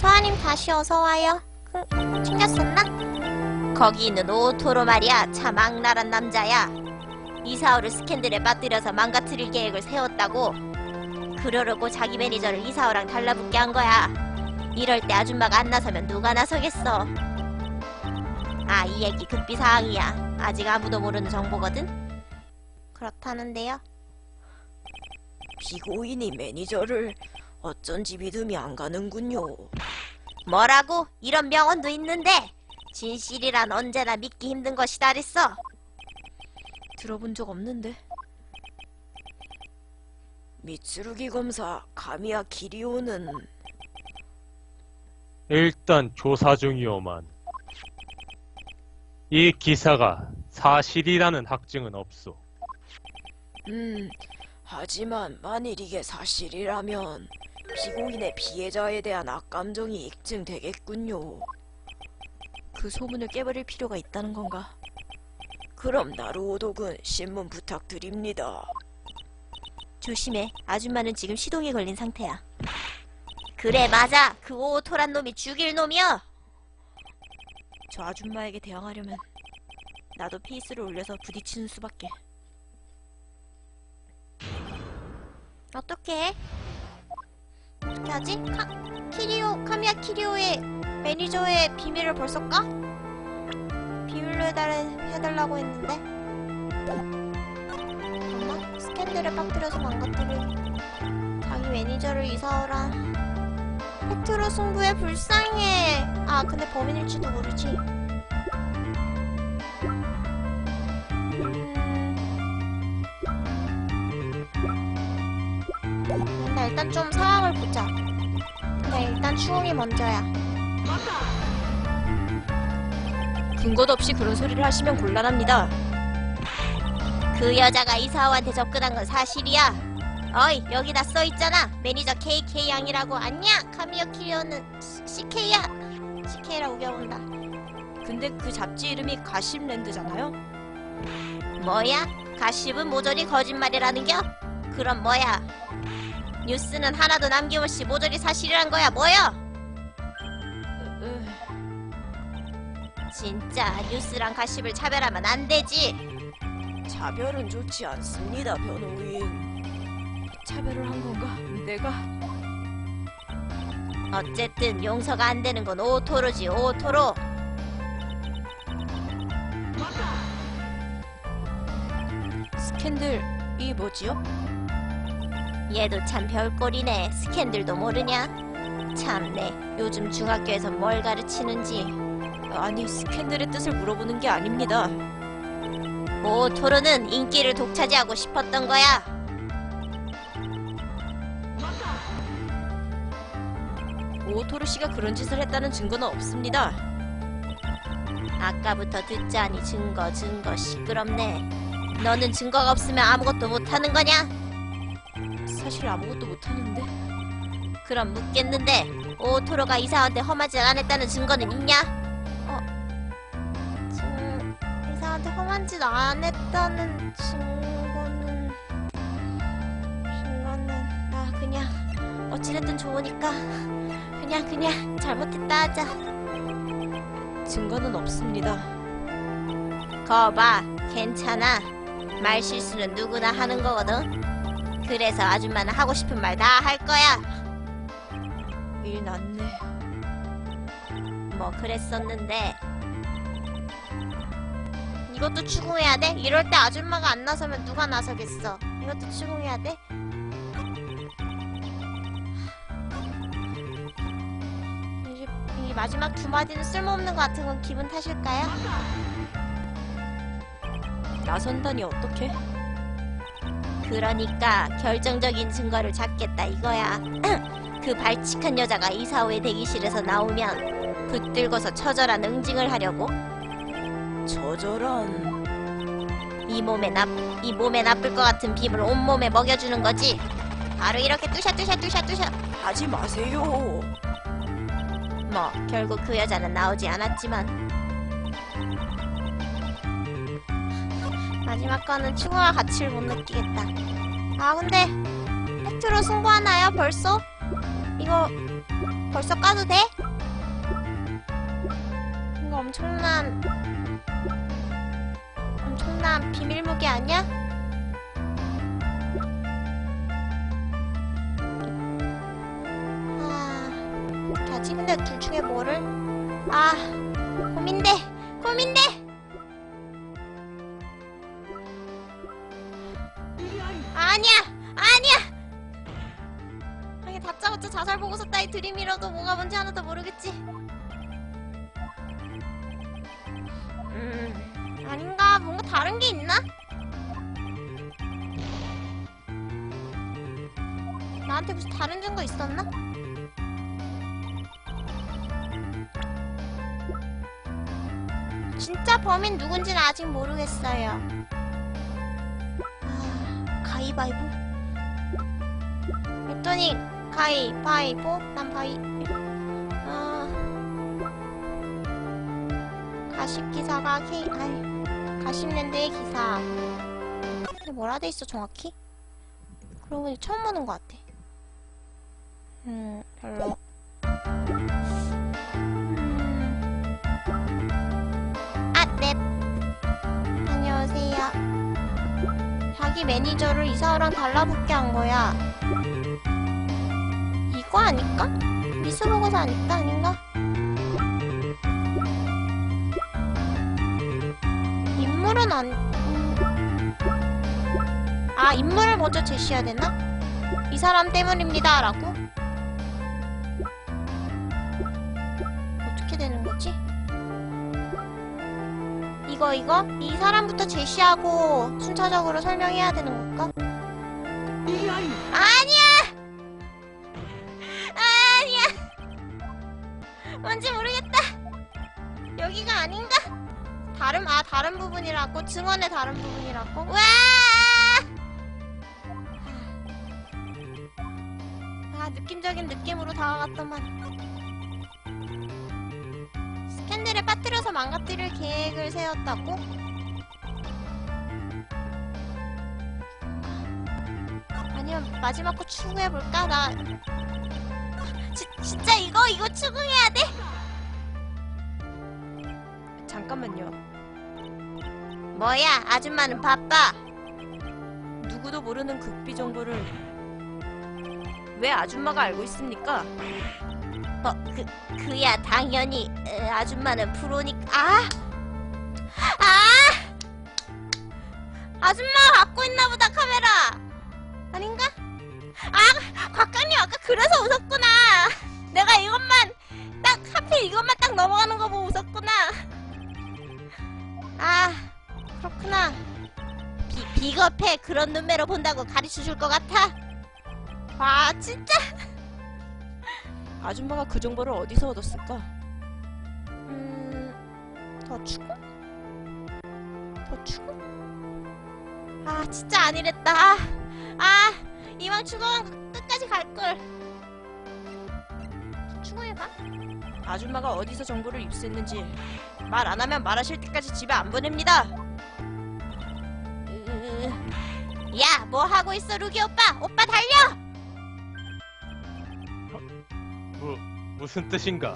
서아님 다시 어서와요. 그, 챙겼었나? 거기 있는 오토로 말이야. 참 악랄한 남자야. 이사오를 스캔들에 빠뜨려서 망가뜨릴 계획을 세웠다고. 그러려고 자기 매니저를 이사오랑 달라붙게 한 거야. 이럴 때 아줌마가 안 나서면 누가 나서겠어. 아, 이 얘기 급비 사항이야. 아직 아무도 모르는 정보거든? 그렇다는데요. 피고인이 매니저를 어쩐지 믿음이 안 가는군요. 뭐라고? 이런 명언도 있는데 진실이란 언제나 믿기 힘든 것이다 그랬어. 들어본 적 없는데. 미츠루기 검사 가미야 기리오는 일단 조사 중이오만. 이 기사가 사실이라는 확증은 없소. 음 하지만 만일 이게 사실이라면 피고인의 피해자에 대한 악감정이 입증되겠군요. 그 소문을 깨버릴 필요가 있다는 건가? 그럼 나루오독은 신문 부탁드립니다. 조심해. 아줌마는 지금 시동이 걸린 상태야. 그래 맞아. 그 오토란 놈이 죽일 놈이야. 저 아줌마에게 대항하려면 나도 페이스를 올려서 부딪히는 수밖에. 어떻게 해? 어떻게 하지? 카, 키리오, 카미야 키리오의 매니저의 비밀을 벌써 까? 비밀로 해달, 해달라고 했는데. 잠깐만 스캔들을 빠뜨려서 망가뜨릴 자기 매니저를 이사오라. 페트로 승부에 불쌍해. 아 근데 범인일지도 모르지 추웅이 먼저야. 근거도 없이 그런 소리를 하시면 곤란합니다. 그 여자가 이사오한테 접근한 건 사실이야. 어이, 여기다 써 있잖아. 매니저 KK 양이라고. 아니야! 카미오 키리오는 CK야! CK라 우겨본다. 근데 그 잡지 이름이 가심랜드잖아요? 뭐야? 가십은 모조리 거짓말이라는겨? 그럼 뭐야? 뉴스는 하나도 남김없이 모조리 사실이란 거야, 뭐야? 진짜 뉴스랑 가십을 차별하면 안 되지. 차별은 좋지 않습니다, 변호인. 차별을 한 건가? 내가? 어쨌든 용서가 안 되는 건 오토로지 오토로 스캔들 이 뭐지요? 얘도 참 별꼴이네 스캔들도 모르냐 참네 요즘 중학교에서 뭘 가르치는지 아니, 스캔들의 뜻을 물어보는 게 아닙니다. 오토로는 인기를 독차지하고 싶었던 거야 오 토르 씨가 그런 짓을 했다는 증거는 없습니다. 아까부터 듣자니 증거 증거 시끄럽네 너는 증거가 없으면 아무것도 못하는 거냐 사실 아무것도 못하는데. 그럼 묻겠는데 오토로가 이사한테 안 했다는 증거는 있냐? 이사한테 험한 짓 안 했다는 증거는... 증거는... 아 그냥 어찌됐든 좋으니까 그냥 그냥 잘못했다 하자 증거는 없습니다. 거봐 괜찮아 말 실수는 누구나 하는 거거든 그래서 아줌마는 하고 싶은 말 다 할 거야 일 났네. 뭐 그랬었는데 이것도 추궁해야 돼? 이럴 때 아줌마가 안 나서면 누가 나서겠어 이것도 추궁해야 돼? 이, 이 마지막 두 마디는 쓸모없는 것 같은 건 기분 탓일까요? 나선다니 어떻게? 그러니까 결정적인 증거를 잡겠다 이거야 그 발칙한 여자가 이사오의 대기실에서 나오면 붙들고서 처절한 응징을 하려고 저절한 이 몸에 나, 이 몸에 나쁠 것 같은 빔을 온몸에 먹여주는 거지. 바로 이렇게 뚜샤 뚜샤 뚜샤 뚜샤. 하지 마세요. 뭐 결국 그 여자는 나오지 않았지만 마지막 거는 추궁할 가치를 못 느끼겠다. 아 근데 팩트로 승부하나요 벌써? 이거 벌써 까도 돼? 이거 엄청난 엄청난 비밀 무기 아니야? 아, 하지? 근데 둘 중에 뭐를? 아, 고민돼, 고민돼. 아니야, 아니야. 아니 다짜고짜 자살 보고서 따위 드림이라도 뭐가 뭔지 하나도 모르겠지. 무슨 다른 증거 있었나? 진짜 범인 누군지는 아직 모르겠어요. 아, 가위바위보? 했더니 가위바위보? 난 바위... 아... 가십기사가 K... 아이... 가십랜드의 기사 뭐라 돼있어 정확히? 그러고 처음 보는 것 같아 음... 별로 음... 아! 넵! 안녕하세요 자기 매니저를 이사오랑 달라붙게 한 거야 이거 아닐까? 미스로고사 아닐까? 아닌가? 인물은 안... 음. 아 인물을 먼저 제시해야 되나? 이 사람 때문입니다 라고? 이거 이거? 이 사람부터 제시하고 순차적으로 설명해야 되는 걸까? 아니야! 아니야! 뭔지 모르겠다! 여기가 아닌가? 다른 아 다른 부분이라고 증언의 다른 부분이라고 와! 아 느낌적인 느낌으로 다가갔더만 빠뜨려서 망가뜨릴 계획을 세웠다고? 아니면 마지막 거 추궁해볼까? 나 지, 진짜 이거 이거 추궁해야 돼? 잠깐만요. 뭐야 아줌마는 바빠 누구도 모르는 극비 정보를 왜 아줌마가 알고 있습니까? 어, 그, 그야 당연히 에, 아줌마는 프로니까 아! 아! 아줌마가 갖고 있나 보다 카메라 아닌가? 아! 곽강님 아까 그래서 웃었구나 내가 이것만 딱 하필 이것만 딱 넘어가는 거 보고 웃었구나 아 그렇구나 비, 비겁해 그런 눈매로 본다고 가르쳐 줄 것 같아 와 진짜 아줌마가 그 정보를 어디서 얻었을까? 음, 더 추고? 더 추고? 아, 진짜 아니랬다. 아, 아 이왕 추고만 끝까지 갈걸. 추고해봐. 아줌마가 어디서 정보를 입수했는지 말 안 하면 말하실 때까지 집에 안 보냅니다. 으, 야, 뭐 하고 있어, 루기 오빠? 오빠 달려! 무, 무슨 뜻인가?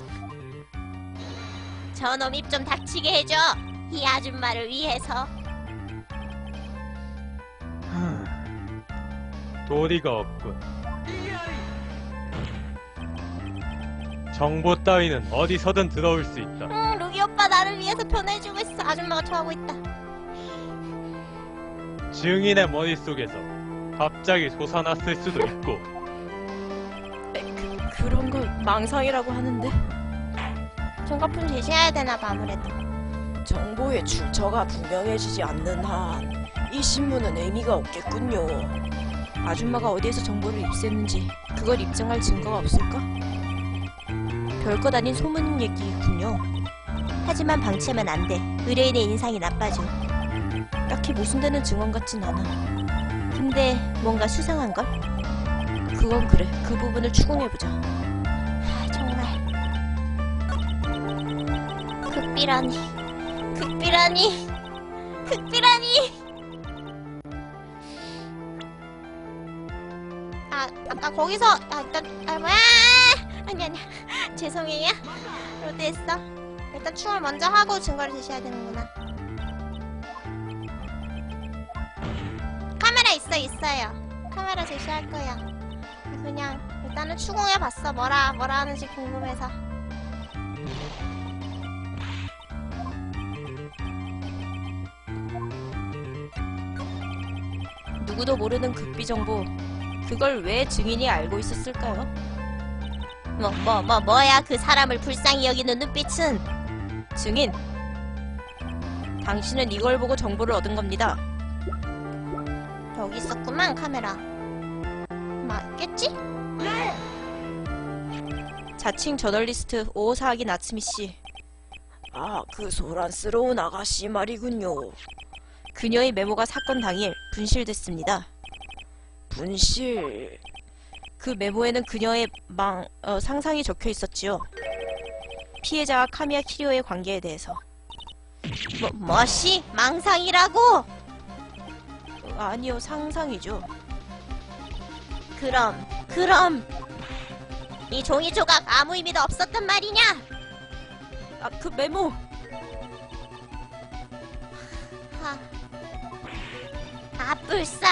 저놈 입 좀 닥치게 해줘. 이 아줌마를 위해서. 도리가 없군. 정보 따위는 어디서든 들어올 수 있다. 응, 루기 오빠 나를 위해서 변해주고 있어. 아줌마가 좋아하고 있다. 증인의 머릿속에서 갑자기 솟아났을 수도 있고 에, 그, 그런 걸 망상이라고 하는데 증거품 제시해야 되나 봐, 아무래도. 정보의 출처가 분명해지지 않는 한 이 신문은 의미가 없겠군요. 아줌마가 어디에서 정보를 입수했는지 그걸 입증할 증거가 없을까? 별것 아닌 소문 얘기군요. 하지만 방치하면 안 돼. 의뢰인의 인상이 나빠져. 딱히 모순되는 증언 같진 않아. 근데 뭔가 수상한 걸? 그건 그래. 그 부분을 추궁해보자. 극비라니. 극비라니. 극비라니. 아, 아까 거기서 아, 일단 아 뭐야? 아니 아니 죄송해요 로드했어 일단 충을 먼저 하고 증거를 제시해야 되는구나 카메라 있어 있어요 카메라 제시할 거야 그냥 일단은 추궁해 봤어 뭐라 뭐라 하는지 궁금해서 누구도 모르는 극비 정보. 그걸 왜 증인이 알고 있었을까요? 뭐 뭐 뭐 뭐, 야 그 사람을 불쌍히 여기는 눈빛은 증인. 당신은 이걸 보고 정보를 얻은 겁니다. 여기 있었구만 카메라 맞겠지? 자칭 저널리스트 오사하기 나츠미 씨. 아, 그 소란스러운 아가씨 말이군요. 그녀의 메모가 사건 당일 분실됐습니다. 분실. 그 메모에는 그녀의 망, 어, 상상이 적혀 있었지요. 피해자와 카미야 키리오의 관계에 대해서. 뭐 뭐시 망상이라고? 어, 아니요, 상상이죠. 그럼 그럼 이 종이 조각 아무 의미도 없었단 말이냐? 아, 그 메모! 아뿔싸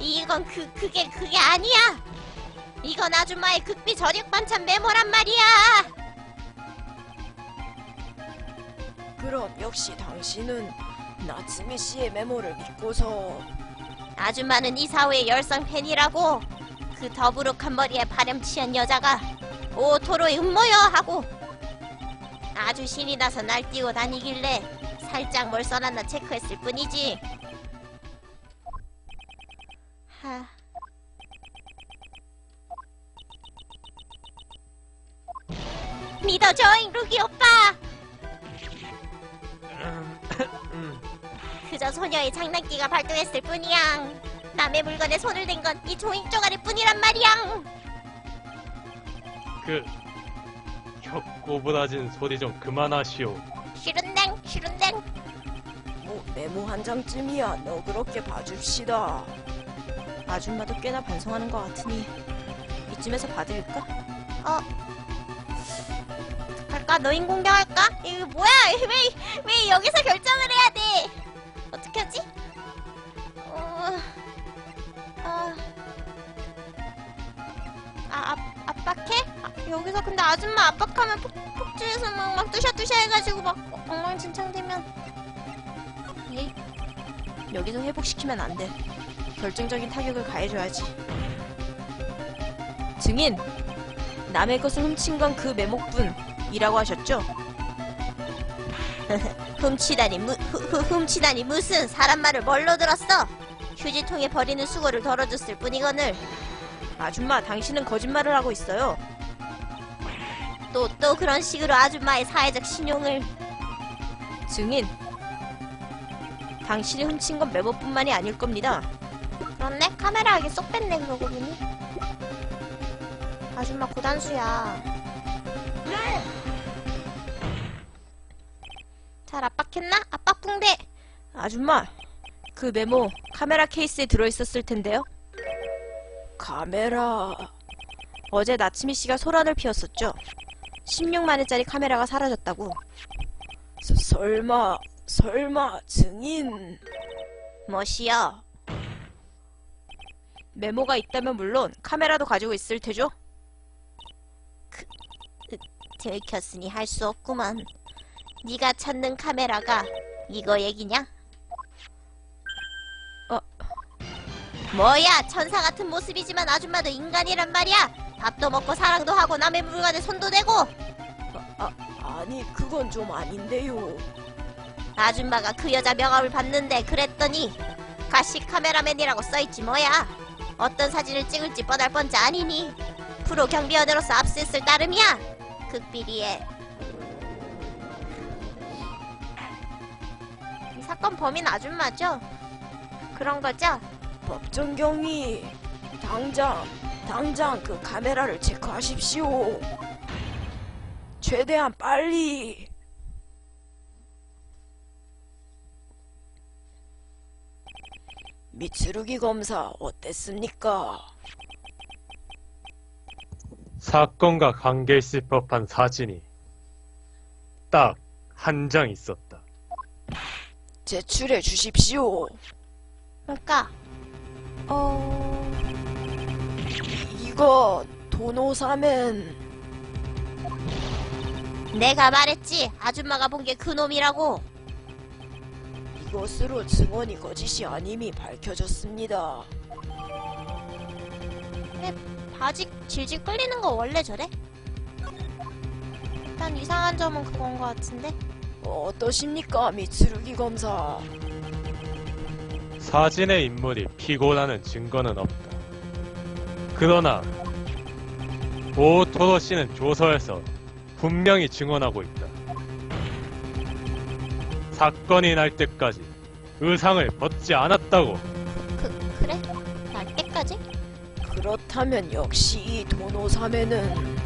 이건 그 그게 그게 아니야. 이건 아줌마의 극비 저녁 반찬 메모란 말이야. 그럼 역시 당신은 나츠미 씨의 메모를 믿고서 아줌마는 이 사회의 열성 팬이라고 그 더부룩한 머리에 파렴치한 여자가 오토로의 음모여 하고 아주 신이 나서 날뛰고 다니길래 살짝 뭘 써놨나 체크했을 뿐이지 하... 믿어줘잉 루기 오빠 음, 그저 소녀의 장난기가 발동했을 뿐이야. 남의 물건에 손을 댄 건이 종이 쪼가리 뿐이란 말이야. 그 혀꼬부라진 소리 좀 그만하시오. 싫은댕, 싫은댕. 뭐 메모 한 장쯤이야 너 그렇게 봐줍시다 아줌마도 꽤나 반성하는 것 같으니 이쯤에서 봐드릴까? 갈까? 너인 공격할까? 이거 뭐야? 왜, 왜 여기서 결정을 해야 돼? 어떻게 하지? 어, 어, 아, 압, 압박해? 아, 여기서 근데 아줌마 압박하면 폭, 폭주해서 막, 막 뚜샤뚜샤 해가지고 막 엉망진창 되면 에이, 여기서 회복시키면 안 돼. 결정적인 타격을 가해줘야지. 증인! 남의 것을 훔친 건그 메모뿐이라고 하셨죠? 훔치다니 무, 후, 후, 훔치다니 무슨 사람 말을 뭘로 들었어? 휴지통에 버리는 수고를 덜어줬을 뿐이거늘 아줌마, 당신은 거짓말을 하고 있어요. 또 또 그런 식으로 아줌마의 사회적 신용을 증인! 당신이 훔친 건 메모뿐만이 아닐 겁니다. 그렇네 카메라하게 쏙 뺐네 그러고 보니 아줌마 고단수야 잘 압박했나? 압박 붕대 아줌마, 그 메모 카메라 케이스에 들어있었을 텐데요. 카메라. 어제 나츠미 씨가 소란을 피웠었죠. 16만원짜리 카메라가 사라졌다고. 설마, 설마 증인. 뭐시여 메모가 있다면 물론 카메라도 가지고 있을 테죠. 들켰으니 할 수 없구만 네가 찾는 카메라가 이거 얘기냐? 어. 뭐야 천사 같은 모습이지만 아줌마도 인간이란 말이야 밥도 먹고 사랑도 하고 남의 물건에 손도 대고 아니, 그건 좀 아닌데요. 아줌마가 그 여자 명함을 봤는데 그랬더니 가시 카메라맨이라고 써있지 뭐야 어떤 사진을 찍을지 뻔할 뻔자 아니니 프로 경비원으로서 압수했을 따름이야 극비리에 이 사건 범인 아줌마죠? 그런 거죠? 법정경위, 당장, 당장 그 카메라를 체크하십시오. 최대한 빨리. 미츠루기 검사 어땠습니까? 사건과 관계 있을 법한 사진이 딱 한 장 있었다. 제출해 주십시오. 그러니까 어 이거 도노사멘 내가 말했지 아줌마가 본 게 그놈이라고. 이것으로 증언이 거짓이 아님이 밝혀졌습니다. 바지 질질 끌리는 거 원래 저래? 일단 이상한 점은 그건 것 같은데. 어떠십니까, 미츠루기 검사? 사진의 인물이 피고라는 증거는 없다. 그러나 오토로 씨는 조서에서 분명히 증언하고 있다. 사건이 날 때까지 의상을 벗지 않았다고. 그 그래? 날 때까지? 그렇다면 역시 이 도노사멘은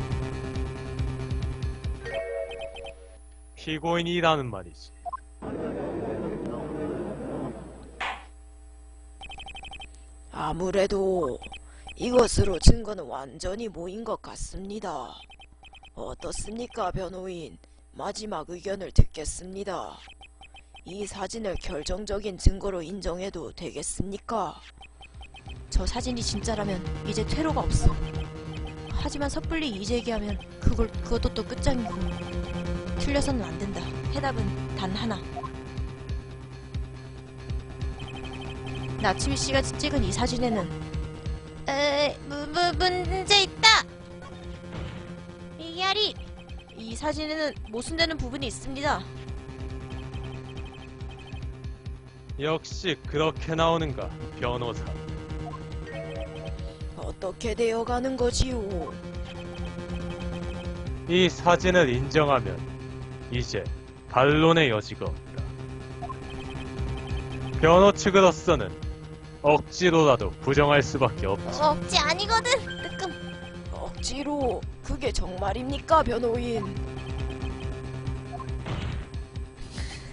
피고인이라는 말이지. 아무래도 이것으로 증거는 완전히 모인 것 같습니다. 어떻습니까, 변호인? 마지막 의견을 듣겠습니다. 이 사진을 결정적인 증거로 인정해도 되겠습니까? 저 사진이 진짜라면 이제 퇴로가 없어. 하지만 섣불리 이제기하면 그걸 그것도 또 끝장이고 틀려서는 안 된다. 해답은 단 하나. 나츠미 씨가 찍은 이 사진에는 에, 무, 무, 문제 있다. 이야리 이 사진에는 모순되는 부분이 있습니다. 역시 그렇게 나오는가, 변호사. 어떻게 되어가는 거지요? 이 사진을 인정하면 이제 반론의 여지가 없다. 변호 측으로서는 억지로라도 부정할 수밖에 없지. 억지 아니거든. 뜨끔. 억지로 그게 정말입니까, 변호인?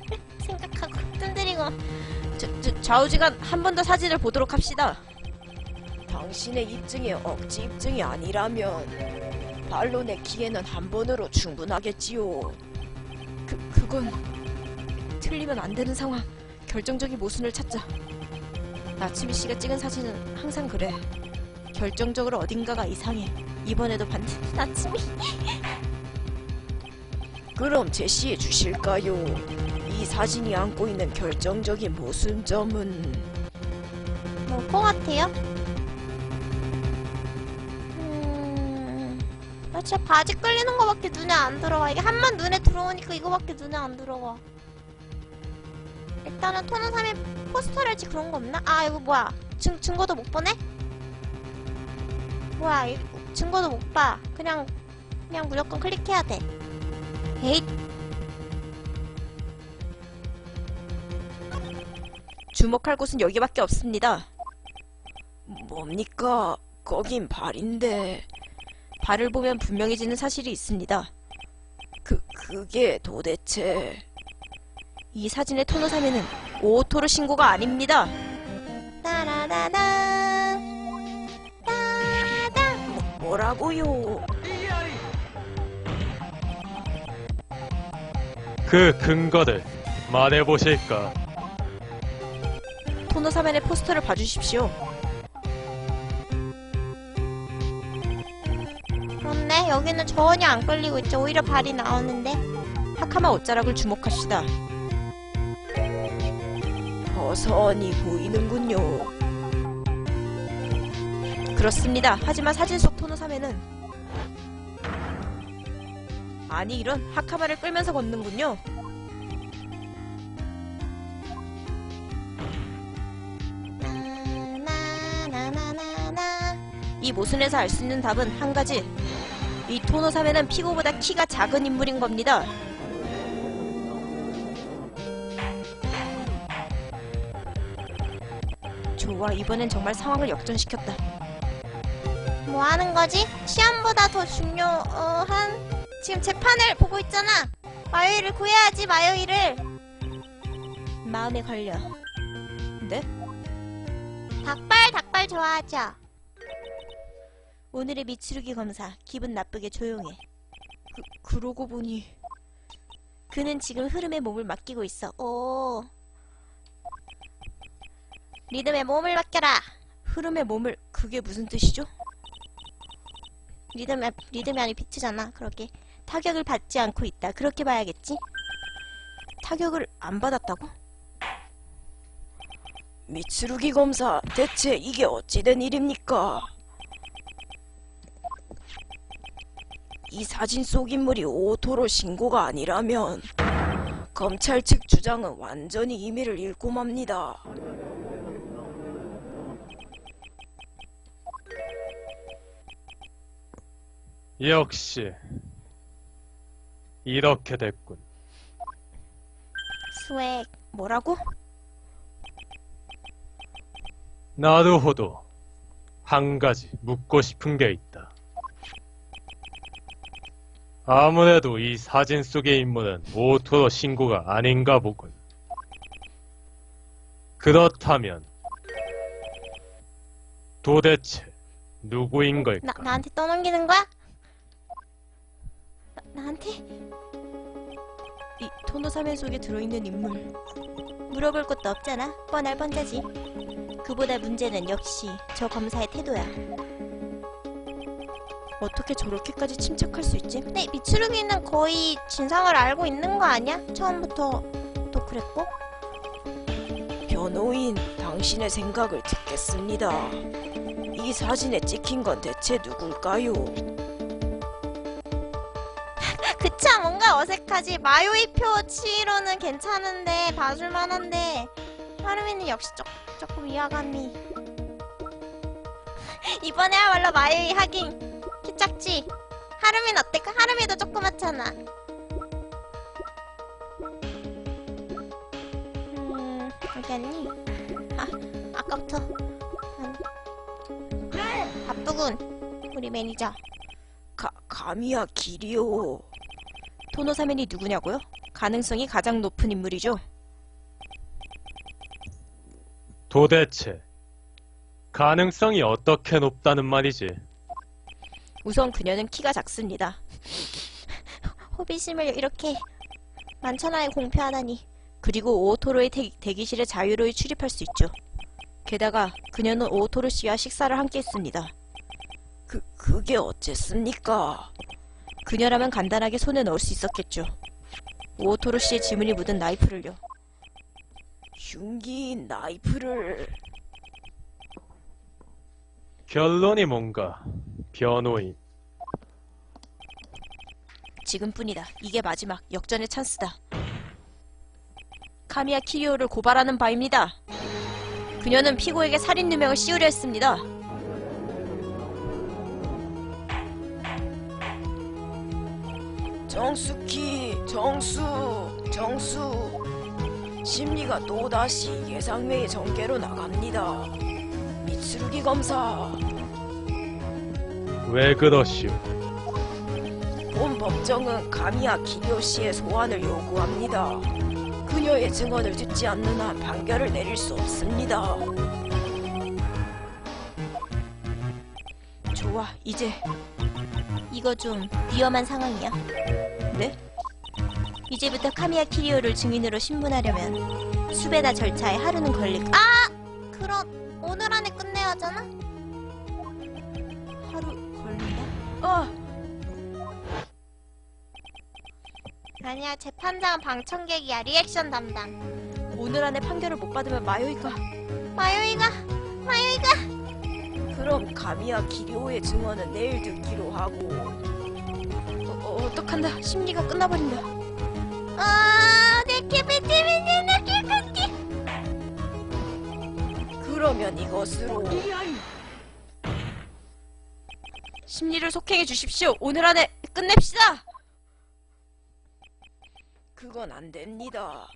생각하고 뜸들이고. 좌우지간 한 번 더 사진을 보도록 합시다. 당신의 입증이 억지 입증이 아니라면 반론의 기회는 한 번으로 충분하겠지요. 그 그건 틀리면 안 되는 상황. 결정적인 모순을 찾자. 나츠미 씨가 찍은 사진은 항상 그래. 결정적으로 어딘가가 이상해. 이번에도 반드. 나침이. 그럼 제시해 주실까요? 이 사진이 안고 있는 결정적인 모순점은 뭘것 같아요? 음, 나 진짜 바지 끌리는 거밖에 눈에 안 들어와. 이게 한 번 눈에 들어오니까 이거밖에 눈에 안 들어와. 일단은 토너삼에 포스터랄지 그런 거 없나? 아 이거 뭐야? 증 증거도 못 보네? 뭐야? 이, 증거도 못 봐. 그냥 그냥 무조건 클릭해야 돼. 에잇. 주목할 곳은 여기밖에 없습니다. 뭡니까? 거긴 발인데 발을 보면 분명해지는 사실이 있습니다. 그 그게 도대체 이 사진의 토노사면은 오토로 신고가 아닙니다. 따라라라. 따다. 뭐라고요? 그 근거를 말해보실까? 토노사면의 포스터를 봐주십시오. 그렇네. 여기는 전혀 안 끌리고 있죠. 오히려 발이 나오는데. 하카마 옷자락을 주목합시다. 버선이 보이는군요. 그렇습니다. 하지만 사진 속 토노사메는 아니 이런 하카마를 끌면서 걷는군요. 이 모순에서 알 수 있는 답은 한 가지. 이 토노사메는 피고보다 키가 작은 인물인 겁니다. 좋아, 이번엔 정말 상황을 역전시켰다. 뭐 하는 거지? 시험보다 더 중요한 지금 재판을 보고 있잖아. 마요이를 구해야지 마요이를. 마음에 걸려. 네? 닭발 닭발 좋아하죠. 오늘의 미츠루기 검사 기분 나쁘게 조용해. 그, 그러고 보니 그는 지금 흐름에 몸을 맡기고 있어. 오. 리듬에 몸을 맡겨라. 흐름의 몸을 그게 무슨 뜻이죠? 리듬이 리듬이 아니 비트잖아. 그렇게 타격을 받지 않고 있다. 그렇게 봐야겠지. 타격을 안 받았다고? 미츠루기 검사, 대체 이게 어찌된 일입니까? 이 사진 속 인물이 오토로 신고가 아니라면 검찰 측 주장은 완전히 의미를 잃고 맙니다. 역시 이렇게 됐군. 스웩 뭐라고? 나루호도 한 가지 묻고 싶은 게 있다. 아무래도 이 사진 속의 인물은 오토로 신고가 아닌가 보군. 그렇다면 도대체 누구인 걸까? 나 나한테 떠넘기는 거야? 나, 나한테 이 토노사면 속에 들어있는 인물 물어볼 것도 없잖아. 뻔할 뻔자지. 그보다 문제는 역시 저 검사의 태도야. 어떻게 저렇게까지 침착할 수 있지? 근데 미츠루기는 거의 진상을 알고 있는 거 아니야? 처음부터 또 그랬고? 변호인, 당신의 생각을 듣겠습니다. 이 사진에 찍힌 건 대체 누굴까요? 그차 뭔가 어색하지. 마요이표 치로는 괜찮은데 봐줄만한데 하루미는 역시 조, 조금 위화감이. 이번에야말로 마요이 하긴 키 작지. 하루미는 어떨까? 하루미도 조그맣잖아. 음 어디 갔니? 아 아까부터 아니. 바쁘군 우리 매니저. 가, 가미야 기리오. 토노사면이 누구냐고요? 가능성이 가장 높은 인물이죠. 도대체 가능성이 어떻게 높다는 말이지? 우선 그녀는 키가 작습니다. 호비심을 이렇게 만천하에 공표하다니. 그리고 오토로의 대, 대기실에 자유로이 출입할 수 있죠. 게다가 그녀는 오토로 씨와 식사를 함께 했습니다. 그, 그게 어쨌습니까? 그녀라면 간단하게 손에 넣을 수 있었겠죠. 오토로 씨의 지문이 묻은 나이프를요. 흉기인 나이프를... 결론이 뭔가 변호인 지금뿐이다. 이게 마지막 역전의 찬스다. 카미야 키리오를 고발하는 바입니다. 그녀는 피고에게 살인 누명을 씌우려 했습니다. 정수키, 정수, 정수. 심리가 또다시 예상외의 전개로 나갑니다. 미츠루기 검사. 왜 그러시오? 본 법정은 가미야 기리오 씨의 소환을 요구합니다. 그녀의 증언을 듣지 않는 한 판결을 내릴 수 없습니다. 좋아, 이제 이거 좀 위험한 상황이야. 네? 이제부터 카미야 키리오를 증인으로 신문하려면 수배나 절차에 하루는 걸릴. 아! 그럼 오늘 안에 끝내야 하잖아. 하루 걸린다. 아, 아니야 재판장은 방청객이야 리액션 담당. 오늘 안에 판결을 못 받으면 마요이가. 마요이가? 마요이가? 그럼 가미야 기리오의 증언은 내일 듣기로 하고. 어, 어, 어떡한다. 심리가 끝나버린다. 아내 키비티비티 그러면 이것으로 심리를 속행해 주십시오. 오늘 안에 끝냅시다. 그건 안 됩니다.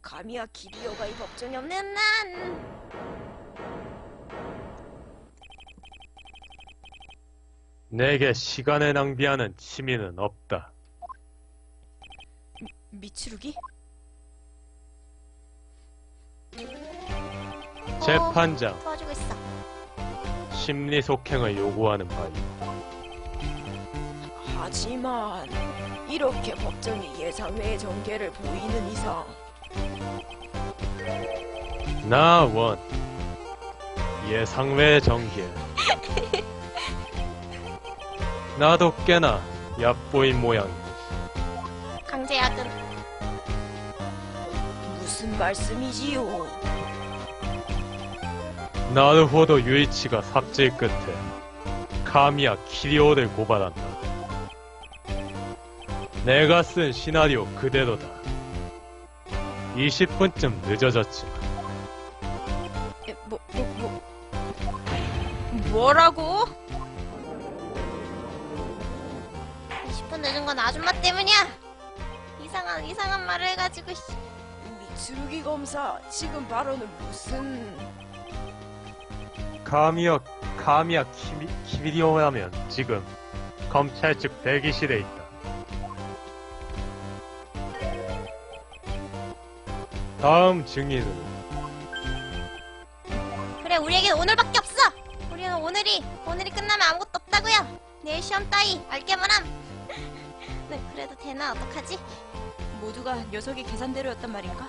가미야 기리오가 이 법정에 없네. 없는 난 내게 시간을 낭비하는 취미는 없다. 미츠루기? 재판장 도와주고 있어. 심리 속행을 요구하는 바이. 하지만 이렇게 법정이 예상 외의 전개를 보이는 이상 나원 예상외 정길 나도 꽤나 얕보인 모양 강제야근 무슨 말씀이지요? 나르호도 유이치가 삽질 끝에 카미야 키리오를 고발한다. 내가 쓴 시나리오 그대로다. 20분쯤 늦어졌지만. 에, 뭐, 뭐, 뭐, 뭐라고? 20분 늦은 건 아줌마 때문이야? 이상한 이상한 말을 해가지고 씨. 미츠루기 검사 지금 발언은 무슨... 카미야 카미야 키미, 키리오라면 지금 검찰 측 대기실에 있다. 다음 증인은 그래 우리에겐 오늘밖에 없어. 우리는 오늘이 오늘이 끝나면 아무것도 없다고요. 내일 시험 따위 알게만함. 네, 그래도 되나 어떡하지? 모두가 녀석의 계산대로였단 말인가?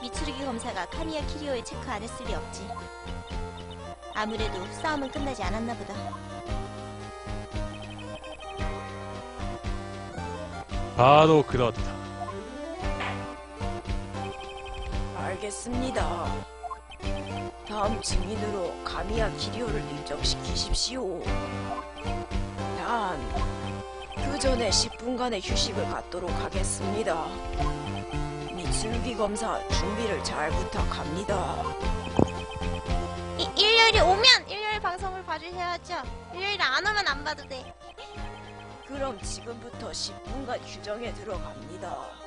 미츠루기 검사가 카미야 키리오에 체크 안 했을 리 없지 아무래도 싸움은 끝나지 않았나 보다 바로 그렇다 알겠습니다. 다음 증인으로 가미야 기리오를 입정시키십시오. 단, 그 전에 10분간의 휴식을 갖도록 하겠습니다. 미츠루기 검사 준비를 잘 부탁합니다. 이, 일요일이 오면 일요일 방송을 봐주셔야죠 일요일 안 오면 안 봐도 돼 그럼 지금부터 10분간 휴정에 들어갑니다.